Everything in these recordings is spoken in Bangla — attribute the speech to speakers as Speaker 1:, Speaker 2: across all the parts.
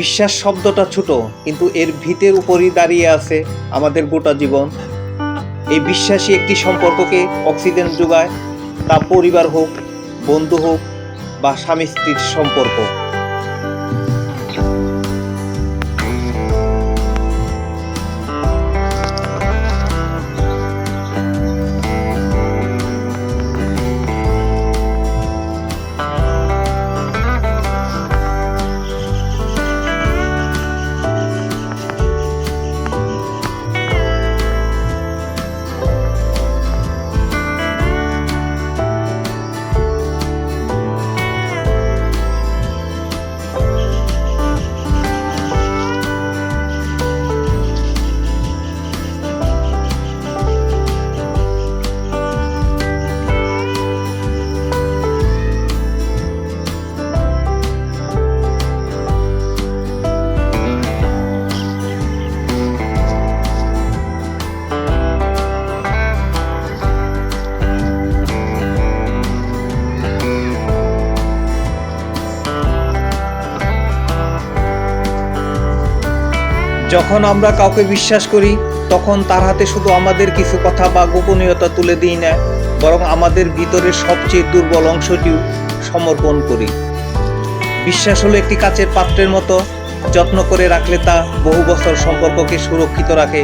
Speaker 1: বিশ্বাস শব্দটা ছোট, কিন্তু এর ভিতের উপরই দাঁড়িয়ে আছে আমাদের গোটা জীবন। এই বিশ্বাসী একটি সম্পর্ককে অক্সিজেন যোগায়, তা পরিবার হোক, বন্ধু হোক বা স্বামী স্ত্রীর সম্পর্ক। যখন আমরা কাউকে বিশ্বাস করি, তখন তার হাতে শুধু আমাদের কিছু কথা বা গোপনীয়তা তুলে দিই না, বরং আমাদের ভিতরের সবচেয়ে দুর্বল অংশটিও সমর্পণ করি। বিশ্বাস হলো একটি কাচের পাত্রের মতো, যত্ন করে রাখলে তা বহু বছর সম্পর্ককে সুরক্ষিত রাখে,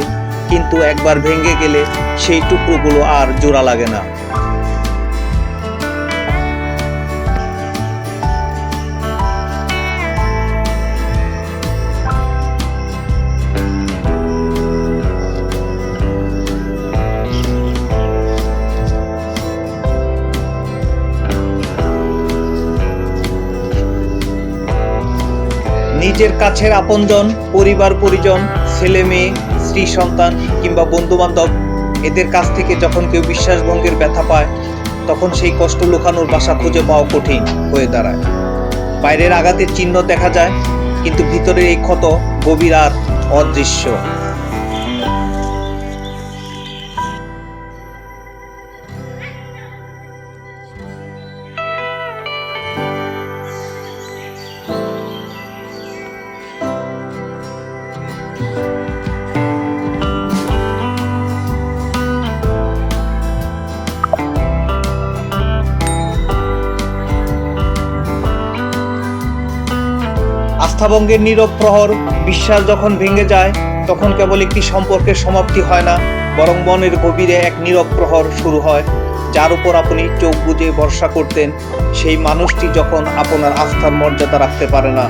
Speaker 1: কিন্তু একবার ভেঙে গেলে সেই টুকরোগুলো আর জোড়া লাগে না। নিজের কাছের আপনজন, পরিবার, পরিজন, ছেলে, মেয়ে, স্ত্রী, সন্তান কিংবা বন্ধু বান্ধব এদের কাছ থেকে যখন কেউ বিশ্বাসভঙ্গের ব্যথা পায়, তখন সেই কষ্ট লুকানোর বাসা খুঁজে পাওয়া কঠিন হয়ে দাঁড়ায়। বাইরের আঘাতের চিহ্ন দেখা যায়, কিন্তু ভিতরের এই ক্ষত গভীর আর অদৃশ্য। আস্থাভঙ্গের নীরব প্রহর, বিশ্বাস যখন ভেঙে যায়, তখন কেবল একটি সম্পর্কের সমাপ্তি হয় না, বরং মনের গভীরে এক নীরব প্রহর শুরু হয়, যার উপর আপনি চোখ বুঝে ভরসা করতেন, সেই মানুষটি যখন আপনার আস্থার মর্যাদা রাখতে পারে না।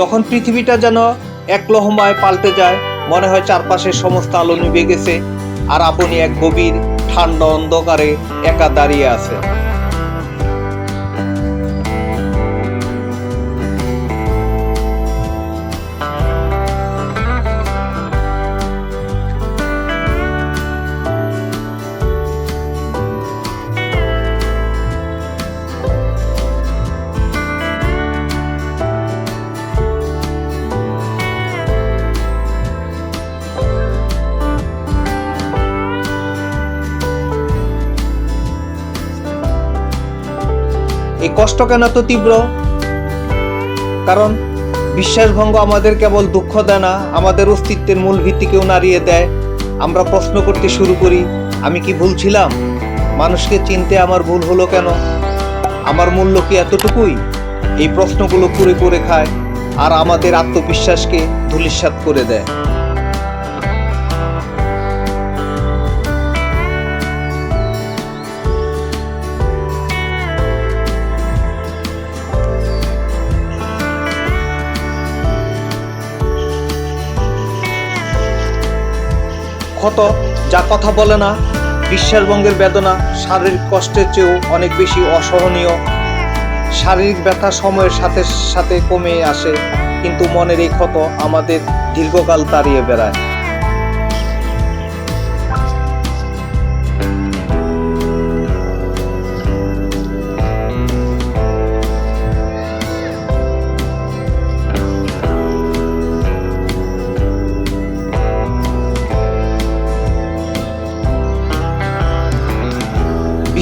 Speaker 1: তখন পৃথিবীটা যেন এক লহমায় পাল্টে যায়। মনে হয় চারপাশের সমস্ত আলো নিভে গেছে, আর আপনি এক গভীর, ঠান্ডা অন্ধকারে একা দাঁড়িয়ে আছে কষ্ট কেন এত তীব্র? কারণ বিশ্বাসভঙ্গ আমাদের কেবল দুঃখ দেয় না, আমাদের অস্তিত্বের মূল ভিত্তিকেও নাড়িয়ে দেয়। আমরা প্রশ্ন করতে শুরু করি, আমি কি ভুল ছিলাম? মানুষকে চিনতে আমার ভুল হলো কেন? আমার মূল্য কি এতটুকুই? এই প্রশ্নগুলো করে করে খায়, আর আমাদের আত্মবিশ্বাসকে ধূলিসাৎ করে দেয়। ক্ষত, যা কথা বলে না বিশ্বাসভঙ্গের বেদনা, শারীরিক কষ্টের চেয়েও অনেক বেশি অসহনীয়। শারীরিক ব্যথা সময়ের সাথে সাথে কমে আসে, কিন্তু মনের এই ক্ষত আমাদের দীর্ঘকাল তাড়িয়ে বেড়ায়।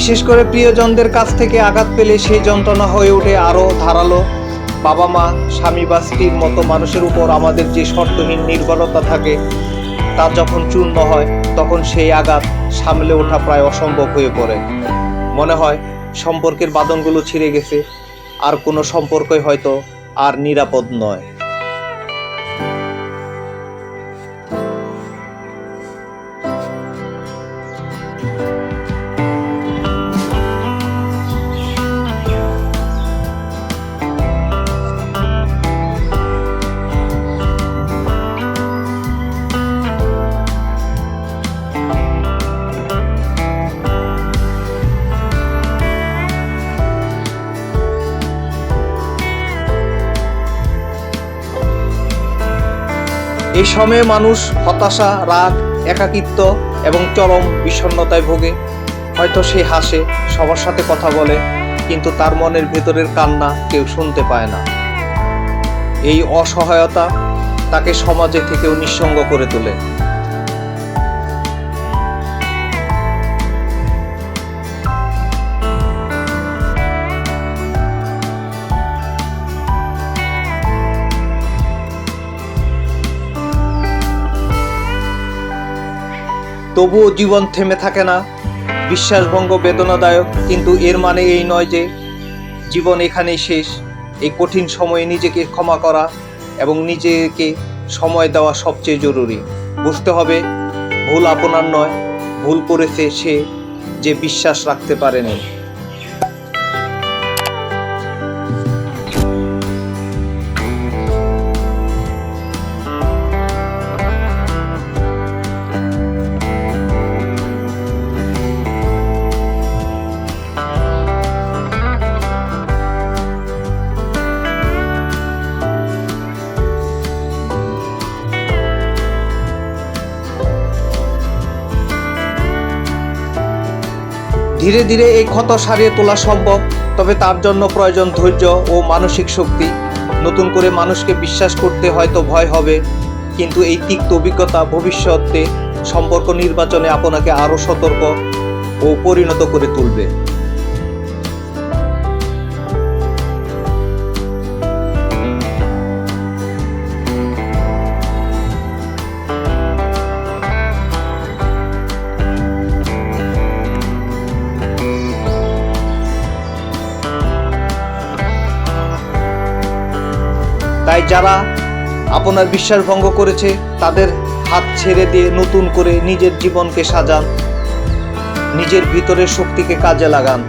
Speaker 1: বিশেষ করে প্রিয়জনদের কাছ থেকে আঘাত পেলে সেই যন্ত্রণা হয়ে ওঠে আরও ধারালো। বাবা মা, স্বামী বা স্ত্রীর মতো মানুষের উপর আমাদের যে শর্তহীন নির্ভরতা থাকে, তা যখন চূর্ণ হয়, তখন সেই আঘাত সামলে ওঠা প্রায় অসম্ভব হয়ে পড়ে। মনে হয়, সম্পর্কের বাঁধনগুলো ছিঁড়ে গেছে, আর কোনো সম্পর্কই হয়তো আর নিরাপদ নয়। এই সময়ে মানুষ হতাশা, রাগ, একাকিত্ব এবং চরম বিষণ্নতায় ভোগে। হয়তো সে হাসে, সবার সাথে কথা বলে, কিন্তু তার মনের ভেতরের কান্না কেউ শুনতে পায় না। এই অসহায়তা তাকে সমাজে থেকেও নিঃসঙ্গ করে তোলে। তবুও জীবন থেমে থাকে না। বিশ্বাসভঙ্গ বেদনাদায়ক, কিন্তু এর মানে এই নয় যে জীবন এখানেই শেষ। এই কঠিন সময়ে নিজেকে ক্ষমা করা এবং নিজেকে সময় দেওয়া সবচেয়ে জরুরি। বুঝতে হবে, ভুল আপনার নয়, ভুল করেছে সে যে বিশ্বাস রাখতে পারেনি। ধীরে ধীরে এই ক্ষত সারিয়ে তোলা সম্ভব, তবে তার জন্য প্রয়োজন ধৈর্য ও মানসিক শক্তি। নতুন করে মানুষকে বিশ্বাস করতে হয়তো ভয় হবে, কিন্তু এই তিক্ত অভিজ্ঞতা ভবিষ্যতে সম্পর্ক নির্বাচনে আপনাকে আরও সতর্ক ও পরিণত করে তুলবে। যারা আপনার বিশ্বাস ভঙ্গ করেছে, তাদের হাত ছেড়ে দিয়ে নতুন করে নিজের জীবনকে সাজান, নিজের ভিতরের শক্তিকে কাজে লাগান।